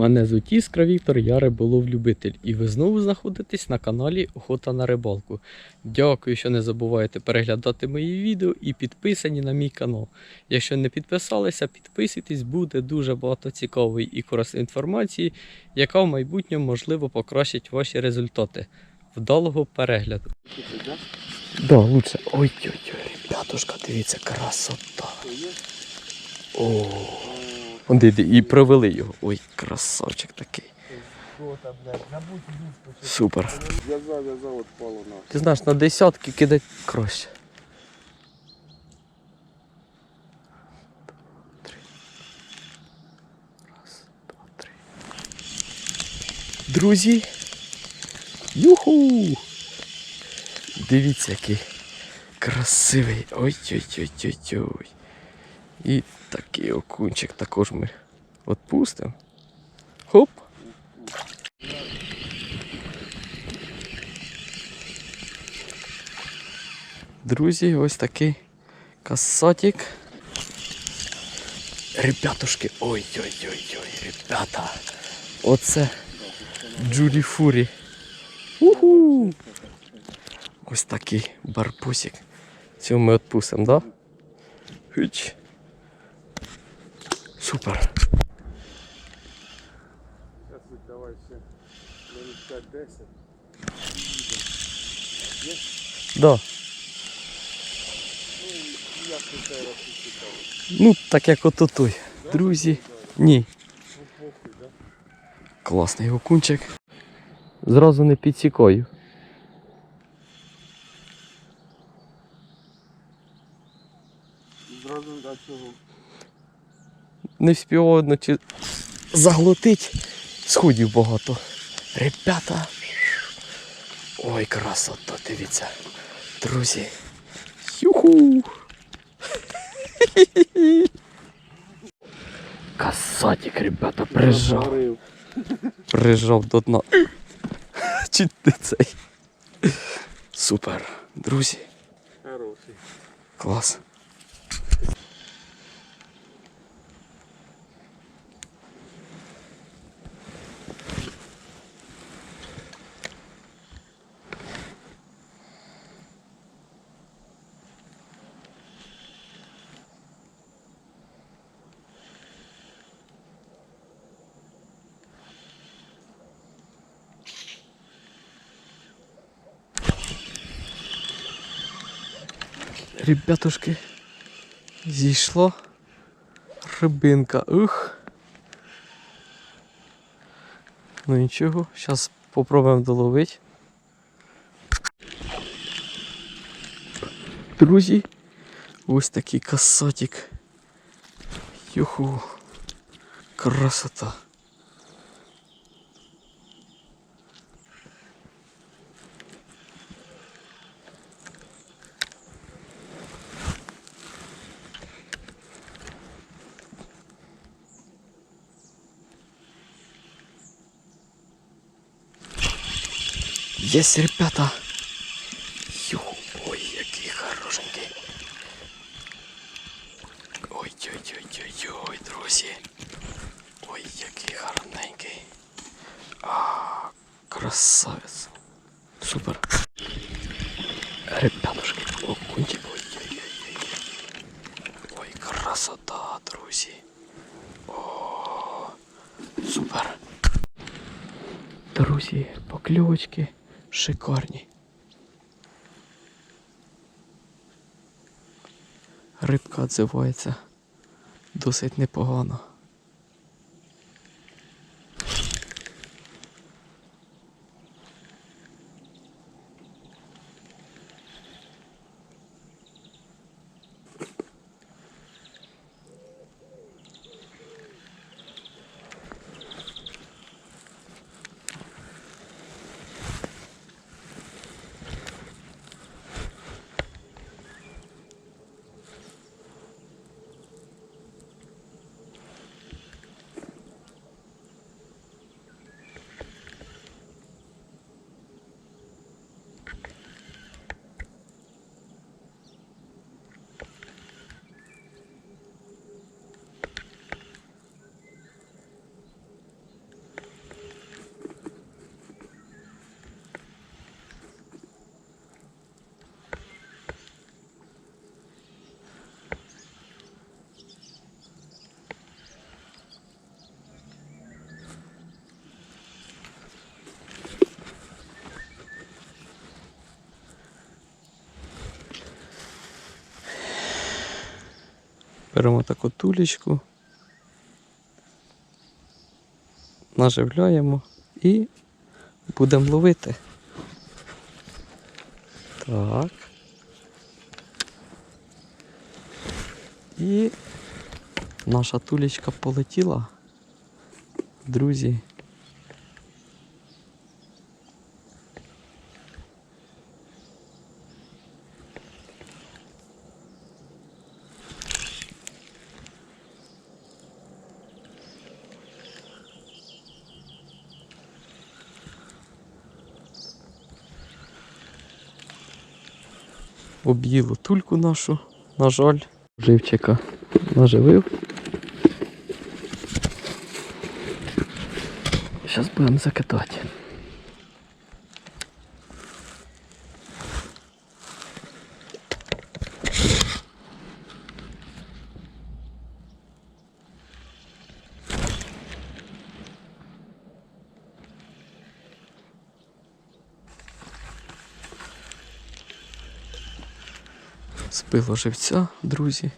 Мене звуть Іскра Віктор, я риболов-любитель, і ви знову знаходитесь на каналі Охота на рибалку. Дякую, що не забуваєте переглядати мої відео і підписані на мій канал. Якщо не підписалися, підписуйтесь, буде дуже багато цікавої і корисної інформації, яка в майбутньому можливо покращить ваші результати. Вдалого перегляду. Да, лучше. Ой-ой-ой, ребятушка, дивіться, красота. О. Он і провели його. Ой, красавчик такий. Супер. В'язав, в'язав, от пало на. Ти знаєш, на десятки кидать краще. Друзі. Юху! Дивіться, який красивий. Ой-ой-ой-ой-ой. І такий окунчик також ми відпустимо. Хоп. Друзі, ось такий касатик. Ребятушки, ой-ой-ой-ой, ребята. Оце Джулі Фурі. Уху! Ось такий барбусик. Цього ми відпустимо, да? Хич. Супер. Зараз давай ще минут 5-10. Да. Ну? Ну, так як ото той. Друзі. Ні. Ну? Класний окунчик. Зразу не підсікаю. Зразу до цього. Не вспівав одночі заглотить. Сходів багато. Ребята. Ой, красота, дивіться. Друзі. Юху. Касатик, ребята, прижав. Прижав до дна. Чи ти цей? Супер. Друзі, Хороший. клас. Ребятушки, зійшла рибинка. Ух. Ну нічого, зараз попробуємо доловити. Друзі, ось такий касатик. Юху. Красота. Есть, ребята. Юху, ой, який хорошенький. Ой-ой-ой-ой-ой, друзі. Ой, який гарненький. А, красавець. Супер. Ребятушки, окунчик. Ой-ой-ой. Ой, красота, друзі. О, супер. Друзі, покльовочки шикарні. Рибка відзивається досить непогано. Беремо таку тулечку, наживляємо і будемо ловити. Так. І наша тулечка полетіла. Друзі. Об'їло тульку нашу, на жаль. Живчика наживив. Зараз будемо закидати. Збило живця, друзі.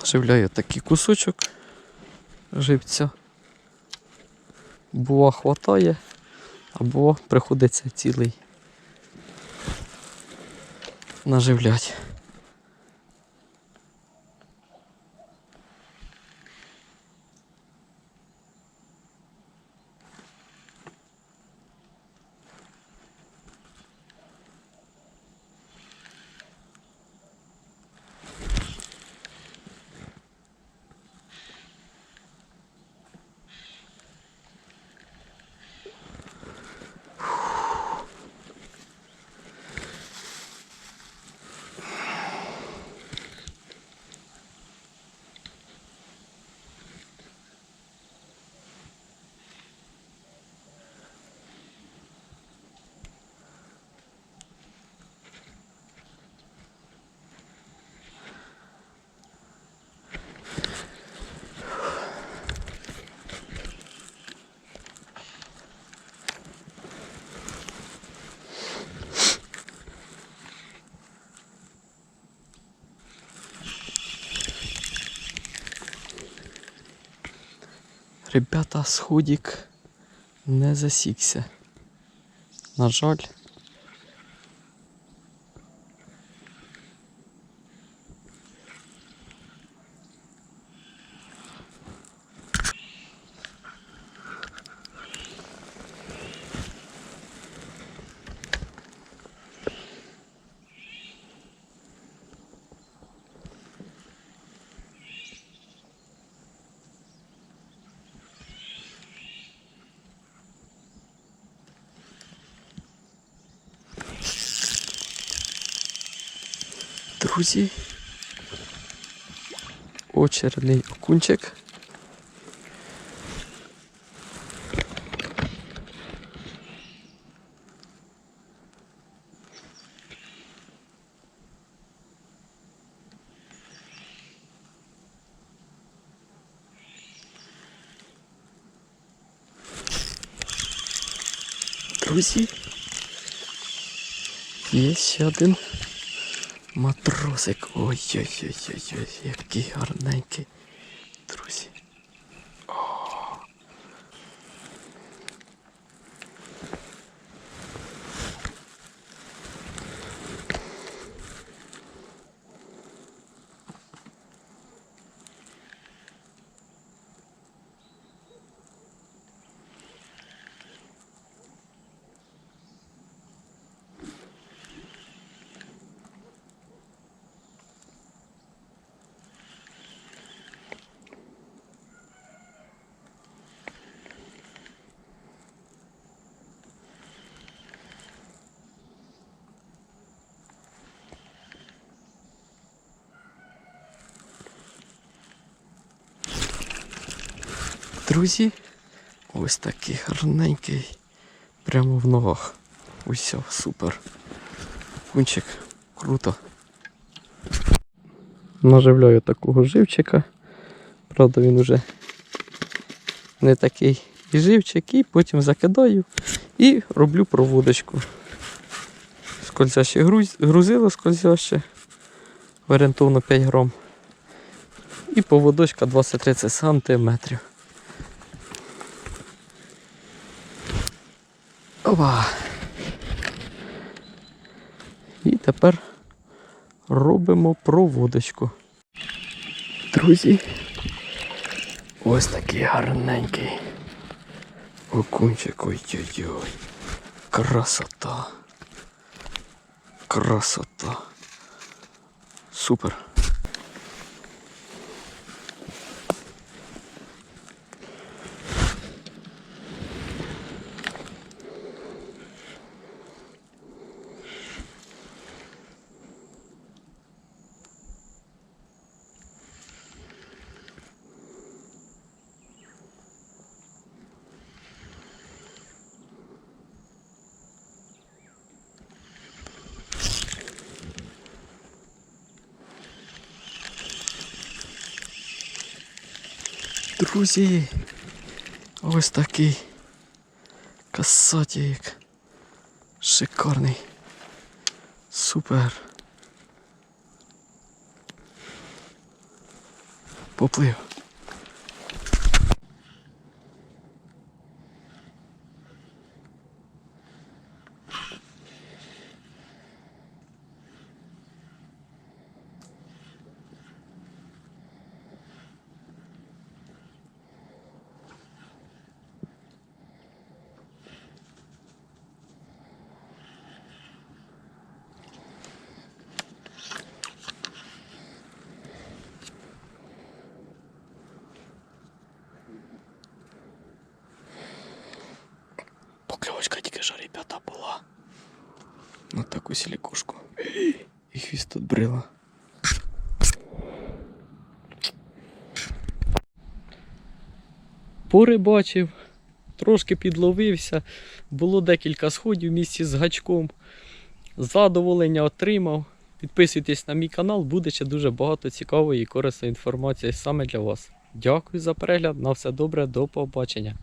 Наживляю такий кусочок живця. Бува хватає, або приходиться цілий наживлять. Ребята, сходик не засікся. На жаль. Друзі. Очередний окунчик. Друзі. Є ще один. Матросик. Ой-ой-ой-ой, який гарненький. Друзі. О. Друзі, ось такий гарненький. Прямо в ногах. Усе, супер. Кунчик, круто. Наживляю такого живчика. Правда, він уже не такий і живчик, і потім закидаю і роблю проводочку. Скользяще грузило скользяще, орієнтовно 5 грам. І поводочка 20-30 сантиметрів. Опа. І тепер робимо проводочку. Друзі, ось такий гарненький. Окунчик, ой-ой-ой. Красота. Красота. Супер. Друзі, ось такий касатік. Шикарний. Супер. Поплив. Покльовочка тільки що, ребята, була. На таку сілікушку. І хвіст тут брила. Порибачив, трошки підловився. Було декілька сходів в місті з гачком. Задоволення отримав. Підписуйтесь на мій канал, буде ще дуже багато цікавої і корисної інформації саме для вас. Дякую за перегляд. На все добре, до побачення.